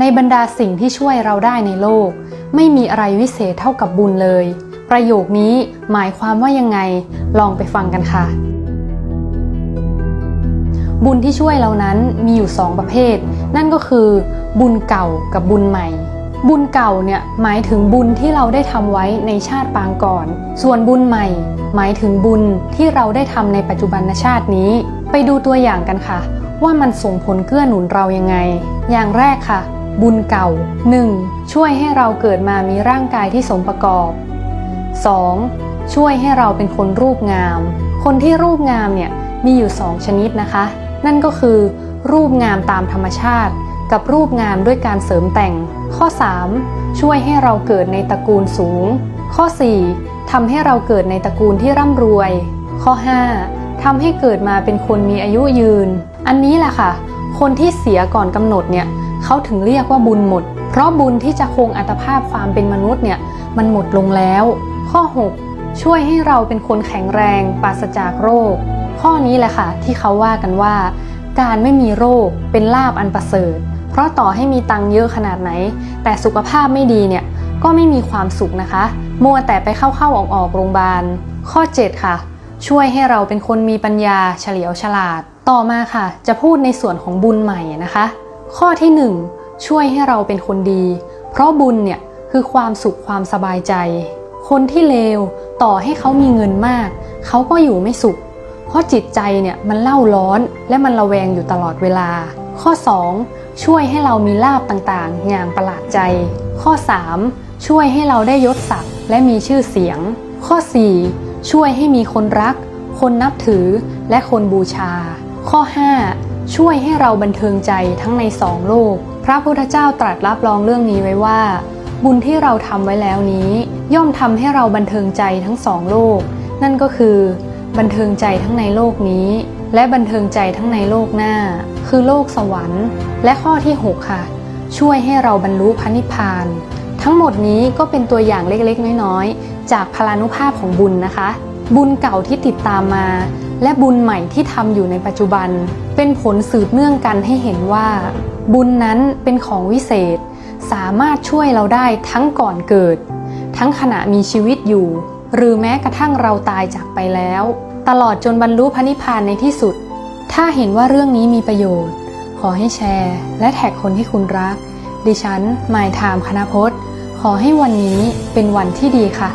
ในบรรดาสิ่งที่ช่วยเราได้ในโลก ไม่มีอะไรวิเศษเท่ากับบุญเลย ประโยคนี้หมายความว่ายังไง ลองไปฟังกันค่ะ บุญที่ช่วยเรานั้นมีอยู่สองประเภท นั่นก็คือ บุญเก่ากับบุญใหม่ บุญเก่าเนี่ยหมายถึงบุญที่เราได้ทำไว้ในชาติปางก่อน ส่วนบุญใหม่ หมายถึงบุญที่เราได้ทำในปัจจุบันชาตินี้ ไปดูตัวอย่างกันค่ะ ว่ามันส่งผลเกื้อหนุนเรายังไง อย่างแรกค่ะ บุญเก่า 1. ช่วยให้เราเกิดมามีร่างกายที่สมประกอบ 2. ช่วยให้เราเป็นคนรูปงาม คนที่รูปงามเนี่ยมีอยู่2ชนิดนะคะ นั่นก็คือ รูปงามตามธรรมชาติ กับรูปงามด้วยการเสริมแต่ง ข้อ 3. ช่วยให้เราเกิดในตระกูลสูง ข้อ 4. ทำให้เราเกิดในตระกูลที่ร่ำรวย ข้อ 5. ทำให้เกิดมาเป็นคนมีอายุยืน อันนี้แหละค่ะ คนที่เสียก่อนกำหนดเนี่ย เขาถึงเรียกว่าบุญหมด เพราะบุญที่จะคงอัตภาพความเป็นมนุษย์เนี่ยมันหมดลงแล้ว ข้อ 6 ช่วยให้เราเป็นคนแข็งแรงปราศจากโรค ข้อนี้แหละค่ะ ที่เขาว่ากันว่า การไม่มีโรคเป็นลาบอันประเสริฐ เพราะต่อให้มีตังค์เยอะขนาดไหน แต่สุขภาพไม่ดีเนี่ยก็ไม่มีความสุขนะคะ มัวแต่ไปเข้าๆออกๆโรงพยาบาล ข้อ 7 ค่ะ ช่วยให้เราเป็นคนมีปัญญาเฉลียวฉลาด ต่อมาค่ะ จะพูดในส่วนของบุญใหม่นะคะ ข้อที่ 1 ช่วยให้เราเป็นคนดี เพราะบุญเนี่ยคือความสุขความสบายใจ คนที่เลวต่อให้เขามีเงินมาก เขาก็อยู่ไม่สุข เพราะจิตใจเนี่ยมันเล่าร้อนและมันระแวงอยู่ตลอดเวลา ข้อ 2 ช่วยให้เรามีลาบต่างๆ อย่างประหลาดใจ ข้อ 3 ช่วยให้เราได้ยศศักดิ์และมีชื่อเสียง ข้อ 4 ช่วยให้มีคนรัก คนนับถือและคนบูชา ข้อ 5 ช่วยให้เราบันเทิงใจทั้งในสองโลก พระพุทธเจ้าตรัสรับรองเรื่องนี้ไว้ว่า บุญที่เราทำไว้แล้วนี้ ย่อมทำให้เราบันเทิงใจทั้งสองโลก นั่นก็คือ บันเทิงใจทั้งในโลกนี้ และบันเทิงใจทั้งในโลกหน้า คือโลกสวรรค์ และข้อที่6ค่ะ ช่วยให้เราบรรลุพระนิพพาน ทั้งหมดนี้ก็เป็นตัวอย่างเล็กๆ น้อยๆ จากพลานุภาพของบุญนะคะ บุญเก่าที่ติดตามมา และบุญใหม่ที่ทำอยู่ในปัจจุบัน เป็นผลสืบเนื่องกันให้เห็นว่า บุญนั้นเป็นของวิเศษ สามารถช่วยเราได้ทั้งก่อนเกิด ทั้งขณะมีชีวิตอยู่ หรือแม้กระทั่งเราตายจากไปแล้ว ตลอดจนบรรลุพระนิพพานในที่สุด ถ้าเห็นว่าเรื่องนี้มีประโยชน์ ขอให้แชร์ และแท็กคนที่คุณรัก ดิฉันหมายถามคณพจน์ ขอให้วันนี้เป็นวันที่ดีค่ะ